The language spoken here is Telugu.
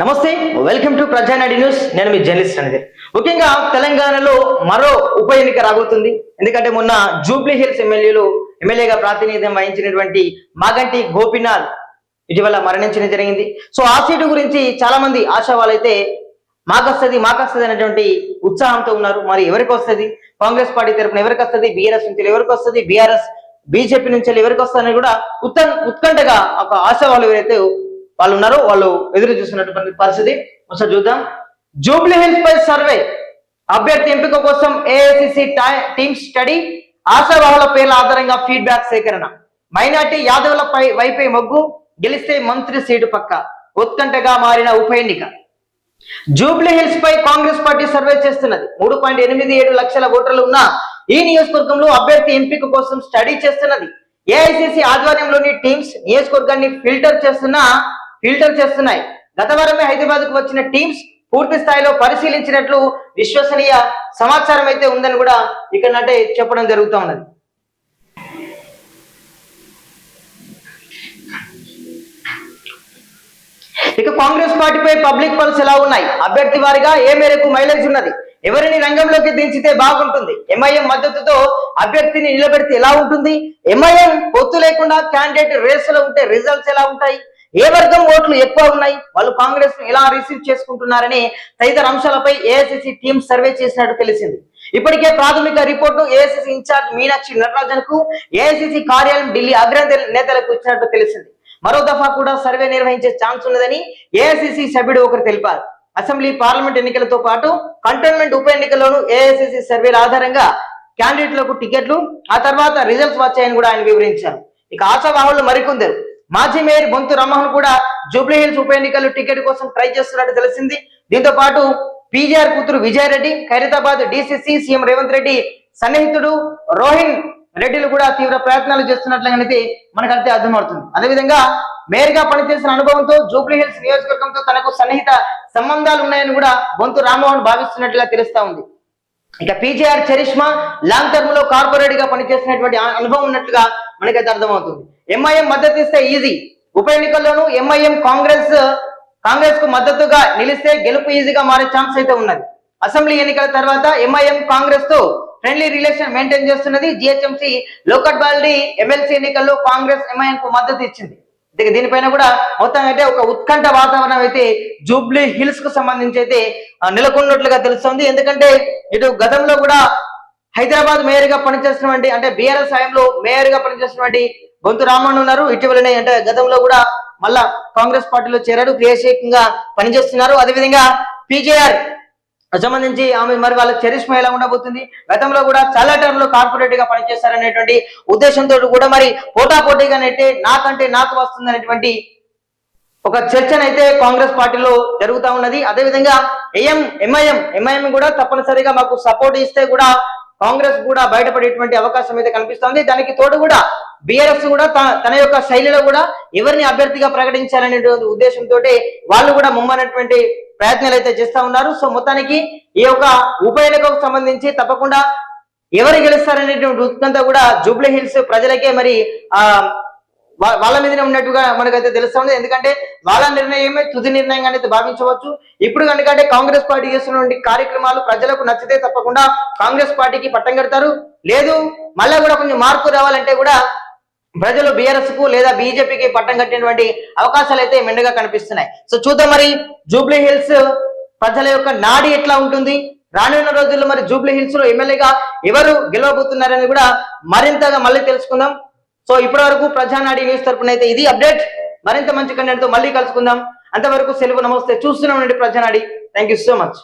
నమస్తే వెల్కమ్ టు ప్రజానాడి న్యూస్. నేను మీ జర్నలిస్ట్ అనేది ముఖ్యంగా తెలంగాణలో మరో ఉప ఎన్నిక రాబోతుంది. ఎందుకంటే మొన్న జూబ్లీ హిల్స్ ఎమ్మెల్యేలు ఎమ్మెల్యేగా ప్రాతినిధ్యం వహించినటువంటి మాగంటి గోపీనాథ్ ఇటీవల మరణించడం జరిగింది. సో ఆ సీటు గురించి చాలా మంది ఆశావాలైతే మాకొస్తుంది మాకొస్తుంది అనేటువంటి ఉత్సాహంతో ఉన్నారు. మరి ఎవరికి వస్తుంది? కాంగ్రెస్ పార్టీ తరపున ఎవరికి వస్తుంది? బీఆర్ఎస్ నుంచి ఎవరికి వస్తుంది? బీఆర్ఎస్ బీజేపీ నుంచి ఎవరికి వస్తుందని కూడా ఉత్కంఠగా ఒక ఆశావాళ్ళు ఎవరైతే వాళ్ళు ఉన్నారు వాళ్ళు ఎదురు చూస్తున్నటువంటి పరిస్థితి. ఒకసారి చూద్దాం. జూబ్లీ హిల్స్ పై సర్వే. అభ్యర్థి ఎంపిక కోసం ఏఐసిసి టీమ్ స్టడీ. ఆశావాహుల పేర్ల ఆధారంగా ఫీడ్బ్యాక్ సేకరణ. మైనార్టీ యాదవుల పై వైపే మొగ్గు. గెలిస్తే మంత్రి సీటు పక్క. ఉత్కంఠగా మారిన ఉప ఎన్నిక. జూబ్లీ హిల్స్ పై కాంగ్రెస్ పార్టీ సర్వే చేస్తున్నది. మూడు పాయింట్ ఎనిమిది ఏడు లక్షల ఓటర్లు ఉన్న ఈ నియోజకవర్గంలో అభ్యర్థి ఎంపిక కోసం స్టడీ చేస్తున్నది. ఏఐసిసి ఆధ్వర్యంలోని టీమ్స్ నియోజకవర్గాన్ని ఫిల్టర్ చేస్తున్న ఫిల్టర్ చేస్తున్నాయి. గత వారమే హైదరాబాద్కు వచ్చిన టీమ్స్ పూర్తి స్థాయిలో పరిశీలించినట్లు విశ్వసనీయ సమాచారం అయితే ఉందని కూడా ఇక్కడ అంటే చెప్పడం జరుగుతూ ఉన్నది ఇక కాంగ్రెస్ పార్టీపై పబ్లిక్ పల్స్ ఎలా ఉన్నాయి? అభ్యర్థి వారిగా ఏ మేరకు మైలేజ్ ఉన్నది? ఎవరిని రంగంలోకి దించితే బాగుంటుంది? ఎంఐఎం మద్దతుతో అభ్యర్థిని నిలబెడితే ఎలా ఉంటుంది? ఎంఐఎం పొత్తు లేకుండా క్యాండిడేట్ రేసులో ఉంటే రిజల్ట్స్ ఎలా ఉంటాయి? ఏ వర్గం ఓట్లు ఎక్కువ ఉన్నాయి? వాళ్ళు కాంగ్రెస్ను ఎలా రిసీవ్ చేసుకుంటున్నారని తదితర అంశాలపై ఏఐసిసి టీం సర్వే చేసినట్టు తెలిసింది. ఇప్పటికే ప్రాథమిక రిపోర్టు ఏఐసిసి ఇన్ఛార్జ్ మీనాక్షి నటరాజన్కు ఏఐసిసి కార్యాలయం ఢిల్లీ అగ్ర నేతలకు ఇచ్చినట్టు తెలిసింది. మరో దఫా కూడా సర్వే నిర్వహించే ఛాన్స్ ఉన్నదని ఏఐసిసి సభ్యుడు ఒకరు తెలిపారు. అసెంబ్లీ పార్లమెంట్ ఎన్నికలతో పాటు కంటోన్మెంట్ ఉప ఎన్నికల్లోనూ ఏఐసిసి సర్వేల ఆధారంగా క్యాండిడేట్లకు టికెట్లు ఆ తర్వాత రిజల్ట్స్ వచ్చాయని కూడా ఆయన వివరించారు. ఇక ఆశావాహులు మరికొందరు. మాజీ మేయర్ బొంతు రామ్మోహన్ కూడా జూబ్లీ హిల్స్ ఉప ఎన్నికల్లో టికెట్ కోసం ట్రై చేస్తున్నట్టు తెలిసింది. దీంతో పాటు పీజీఆర్ కూతురు విజయారెడ్డి ఖైరతాబాద్ డిసిసి సీఎం రేవంత్ రెడ్డి సన్నిహితుడు రోహిన్ రెడ్డిలు కూడా తీవ్ర ప్రయత్నాలు చేస్తున్నట్లయితే మనకైతే అర్థమవుతుంది. అదేవిధంగా మేయర్గా పనిచేసిన అనుభవంతో జూబ్లీ హిల్స్ నియోజకవర్గంతో తనకు సన్నిహిత సంబంధాలు ఉన్నాయని కూడా బొంతు రామ్మోహన్ భావిస్తున్నట్లుగా తెలుస్తా ఉంది. ఇక పీజీఆర్ చరిష్మా లాంగ్ టర్మ్లో కార్పొరేట్గా పనిచేసినటువంటి అనుభవం ఉన్నట్లుగా మనకైతే అర్థమవుతుంది. ఎంఐఎం మద్దతు ఇస్తే ఈజీ ఉప ఎన్నికల్లోనూ ఎంఐఎం కాంగ్రెస్ కాంగ్రెస్కు మద్దతుగా నిలిస్తే గెలుపు ఈజీగా మారే ఛాన్స్ అయితే ఉన్నది. అసెంబ్లీ ఎన్నికల తర్వాత ఎంఐఎం కాంగ్రెస్తో ఫ్రెండ్లీ రిలేషన్ మెయింటైన్ చేస్తున్నది జిహెచ్ఎంసీ లోకట్ బాల్డీ ఎమ్మెల్సీ ఎన్నికల్లో కాంగ్రెస్ ఎంఐఎం కు మద్దతు ఇచ్చింది. దీనిపైన కూడా మొత్తం అయితే ఒక ఉత్కంఠ వాతావరణం అయితే జూబ్లీ హిల్స్కు సంబంధించి అయితే నెలకొన్నట్లుగా తెలుస్తుంది. ఎందుకంటే ఇటు గతంలో కూడా హైదరాబాద్ మేయర్గా పనిచేసినటువంటి అంటే బీఆర్ఎస్ సాయంలో మేయర్గా పనిచేసినటువంటి బొంతు రామన్ ఉన్నారు. ఇటీవలనే అంటే గతంలో కూడా మళ్ళా కాంగ్రెస్ పార్టీలో చేరారు క్రియాశీలకంగా పనిచేస్తున్నారు. అదేవిధంగా పీజేఆర్ సంబంధించి ఆమె మరి వాళ్ళ చరిష్మ ఎలా ఉండబోతుంది? గతంలో కూడా చాలా టర్మ్ కార్పొరేట్గా పనిచేస్తారనేటువంటి ఉద్దేశంతో కూడా మరి పోటా పోటీగా నెట్టే నాకంటే నాకు వస్తుంది అనేటువంటి ఒక చర్చనైతే కాంగ్రెస్ పార్టీలో జరుగుతా ఉన్నది. అదేవిధంగా ఏఎం ఎంఐఎం ఎంఐఎం కూడా తప్పనిసరిగా మాకు సపోర్ట్ ఇస్తే కూడా కాంగ్రెస్ కూడా బయటపడేటువంటి అవకాశం అయితే కనిపిస్తోంది. దానికి తోడు కూడా బిఆర్ఎస్ కూడా తన యొక్క శైలిలో కూడా ఎవరిని అభ్యర్థిగా ప్రకటించాలనేటువంటి ఉద్దేశంతో వాళ్ళు కూడా ముమ్మనటువంటి ప్రయత్నాలు అయితే చేస్తా ఉన్నారు. సో మొత్తానికి ఈ యొక్క ఉప ఎన్నికకు సంబంధించి తప్పకుండా ఎవరు గెలుస్తారనేటువంటి ఉత్కంఠ కూడా జూబ్లీ హిల్స్ ప్రజలకే మరి ఆ వాళ్ళ మీదనే ఉన్నట్టుగా మనకైతే తెలుస్తా ఉంది ఎందుకంటే వాళ్ళ నిర్ణయమే తుది నిర్ణయంగా అయితే భావించవచ్చు. ఇప్పుడు ఎందుకంటే కాంగ్రెస్ పార్టీ చేస్తున్నటువంటి కార్యక్రమాలు ప్రజలకు నచ్చితే తప్పకుండా కాంగ్రెస్ పార్టీకి పట్టం కడతారు. లేదు మళ్ళీ కూడా కొంచెం మార్పు రావాలంటే కూడా ప్రజలు బీఆర్ఎస్కు లేదా బీజేపీకి పట్టం కట్టినటువంటి అవకాశాలు అయితే మెండుగా కనిపిస్తున్నాయి. సో చూద్దాం మరి జూబ్లీ హిల్స్ ప్రజల యొక్క నాడి ఎట్లా ఉంటుంది? రానున్న రోజుల్లో మరి జూబ్లీ హిల్స్లో ఎమ్మెల్యేగా ఎవరు గెలవబోతున్నారని కూడా మరింతగా మళ్ళీ తెలుసుకుందాం. సో ఇప్పటి వరకు ప్రజానాడి న్యూస్ తరపున అయితే ఇది అప్డేట్. మరింత మంచి కంటెంట్తో మళ్ళీ కలుసుకుందాం. అంతవరకు సెలవు నమస్తే. చూస్తున్నాం ప్రజానాడి. Thank you so much